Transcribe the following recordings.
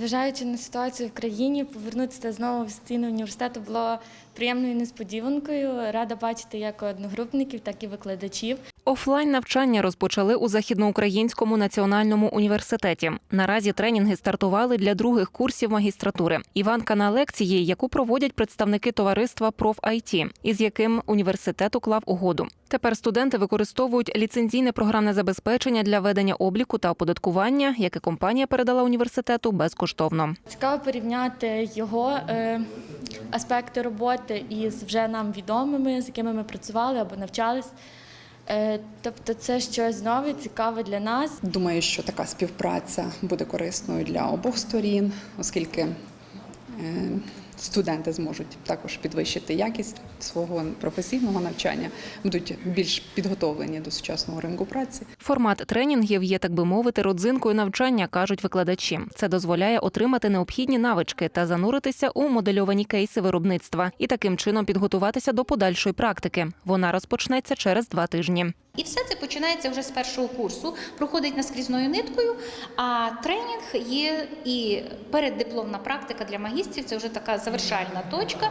Зважаючи на ситуацію в країні, повернутися знову в стіни університету було приємною несподіванкою. Рада бачити як одногрупників, так і викладачів. Офлайн навчання розпочали у західноукраїнському національному університеті. Наразі тренінги стартували для других курсів магістратури. Іванка на лекції, яку проводять представники товариства «Проф-АЙТі», із яким університет уклав угоду. Тепер студенти використовують ліцензійне програмне забезпечення для ведення обліку та оподаткування, яке компанія передала університету безкоштовно. Цікаво порівняти його е, аспекти роботи із вже нам відомими, з якими ми працювали або навчались. Е, тобто, це щось нове, цікаве для нас. Думаю, що така співпраця буде корисною для обох сторін, оскільки е, студенти зможуть також підвищити якість свого професійного навчання, будуть більш підготовлені до сучасного ринку праці. Формат тренінгів є, так би мовити, родзинкою навчання, кажуть викладачі. Це дозволяє отримати необхідні навички та зануритися у модельовані кейси виробництва і таким чином підготуватися до подальшої практики. Вона розпочнеться через два тижні. І все це починається вже з першого курсу, проходить наскрізною ниткою. А тренінг є і переддипломна практика для магістрів. Це вже така завершальна точка,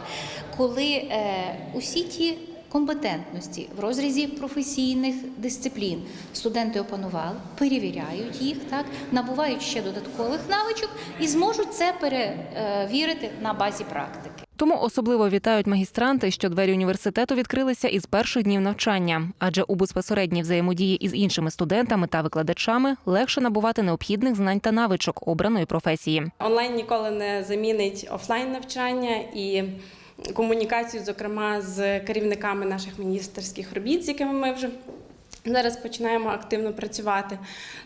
коли е, усі ті компетентності в розрізі професійних дисциплін студенти опанували, перевіряють їх, так набувають ще додаткових навичок і зможуть це перевірити на базі практики. Тому особливо вітають магістранти, що двері університету відкрилися із перших днів навчання, адже у безпосередній взаємодії із іншими студентами та викладачами легше набувати необхідних знань та навичок обраної професії. Онлайн ніколи не замінить офлайн навчання і комунікацію, зокрема з керівниками наших міністерських робіт, з якими ми вже зараз починаємо активно працювати.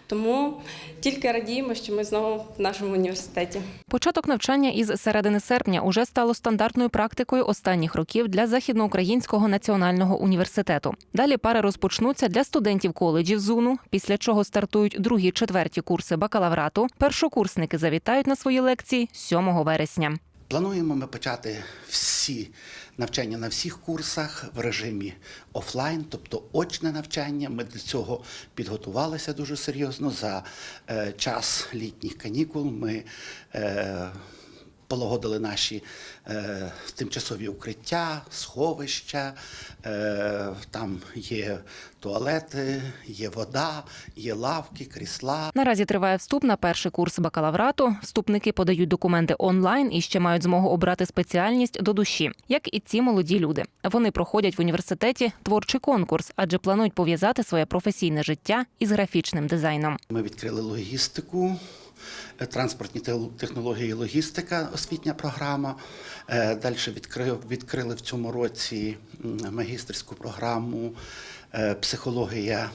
Тому тільки радіємо, що ми знову в нашому університеті. Початок навчання із середини серпня уже стало стандартною практикою останніх років для західноукраїнського національного університету. Далі пари розпочнуться для студентів коледжів ЗУНу, після чого стартують другі четверті курси бакалаврату. Першокурсники завітають на свої лекції 7 вересня. Плануємо ми почати всі навчання на всіх курсах в режимі офлайн, тобто очне навчання. Ми до цього підготувалися дуже серйозно. За е, час літніх канікул ми е, полагодили наші е, тимчасові укриття, сховища. Е, там є туалети, є вода, є лавки, крісла. Наразі триває вступ на перший курс бакалаврату. Вступники подають документи онлайн і ще мають змогу обрати спеціальність до душі, як і ці молоді люди. Вони проходять в університеті творчий конкурс, адже планують пов'язати своє професійне життя із графічним дизайном. Ми відкрили логістику, транспортні технології і логістика, освітня програма. Далі відкрили, в цьому році магістрську програму е, психологія.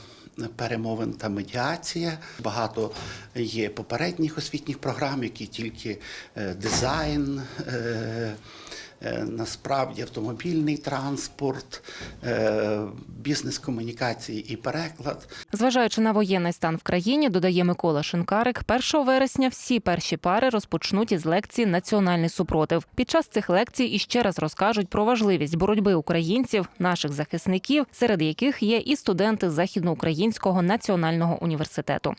Перемовин та медіація. Багато є попередніх освітніх програм, які тільки е, дизайн, е, е, насправді автомобільний транспорт, е, бізнес-комунікації і переклад. Зважаючи на воєнний стан в країні, додає Микола Шинкарик, 1 вересня всі перші пари розпочнуть із лекції Національний супротив. Під час цих лекцій іще раз розкажуть про важливість боротьби українців, наших захисників, серед яких є і студенти Західноукраїнського національного університету.